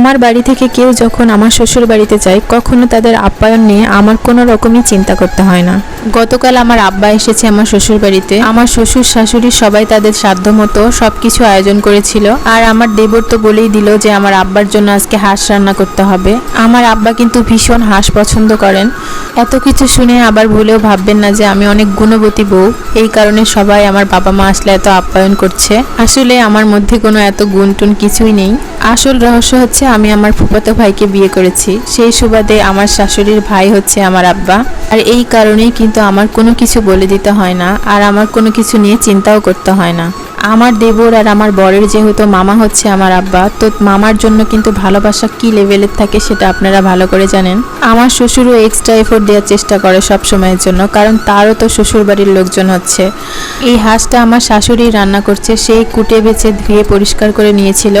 আমার বাড়ি থেকে কেউ যখন আমার শ্বশুর বাড়িতে যায়, কখনো তাদের আপ্যায়ন নিয়ে আমার কোনো রকমই চিন্তা করতে হয় না। গতকাল আমার আব্বা এসেছে আমার শ্বশুর বাড়িতে। আমার শ্বশুর শাশুড়ি সবাই তাদের সাধ্য মতো সব কিছু আয়োজন করেছিল। আর আমার দেবর তো বলেই দিল যে আমার আব্বার জন্য আজকে হাঁস রান্না করতে হবে। আমার আব্বা কিন্তু ভীষণ হাঁস পছন্দ করেন। এত কিছু শুনে আবার ভুলেও ভাববেন না যে আমি অনেক গুণবতী বউ। এই কারণে সবাই আমার বাবা মা আসলে এত আপ্যায়ন করছে। আসলে আমার মধ্যে কোনো এত গুণ টুন কিছুই নেই। আসল রহস্য হচ্ছে আমি আমার ফুফাতো ভাইকে বিয়ে করেছি। সেই সুবাদে আমার শাশুড়ির ভাই হচ্ছে আমার আব্বা। আর এই কারণেই কিন্তু আমার কোনো কিছু বলে দিতে হয় না। আর আমার কোনো কিছু নিয়ে চিন্তাও করতে হয় না। আমার দেবর আর আমার বরের যেহেতু মামা হচ্ছে আমার আব্বা, তো মামার জন্য কিন্তু ভালোবাসা কি লেভেলের থাকে সেটা আপনারা ভালো করে জানেন। আমার শ্বশুরও এক্সট্রা এফোর্ট দেওয়ার চেষ্টা করে সব সময়ের জন্য, কারণ তারও তো শ্বশুর বাড়ির লোকজন হচ্ছে। এই হাঁসটা আমার শাশুড়ি রান্না করছে, সেই কুটে বেছে ধুয়ে পরিষ্কার করে নিয়েছিল।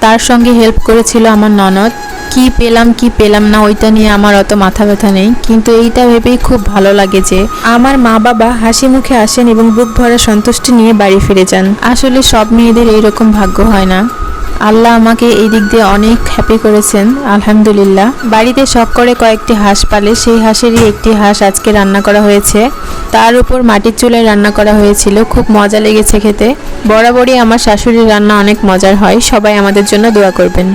তার সঙ্গে হেল্প করেছিল আমার ননদ। কি পেলাম কি পেলাম না, ওইটা নিয়ে আমার অত মাথা ব্যথা নেই। কিন্তু এইটা ভেবেই খুব ভালো লাগে যে, আমার মা বাবা হাসি মুখে আসেন এবং বুক ভরা সন্তুষ্টি নিয়ে বাড়ি ফিরে যান। আসলে সব মেয়েদের এইরকম ভাগ্য হয় না। আল্লাহ আমাকে এই দিক দিয়ে অনেক হ্যাপি করেছেন, আলহামদুলিল্লাহ। বাড়িতে শখ করে কয়েকটি হাঁস পালে, সেই হাঁসেরই একটি হাঁস আজকে রান্না করা হয়েছে। তার উপর মাটির চুলায় রান্না করা হয়েছিল, খুব মজা লেগেছে খেতে। বরাবরই আমার শাশুড়ির রান্না অনেক মজার হয়, সবাই আমাদের জন্য দোয়া করবেন।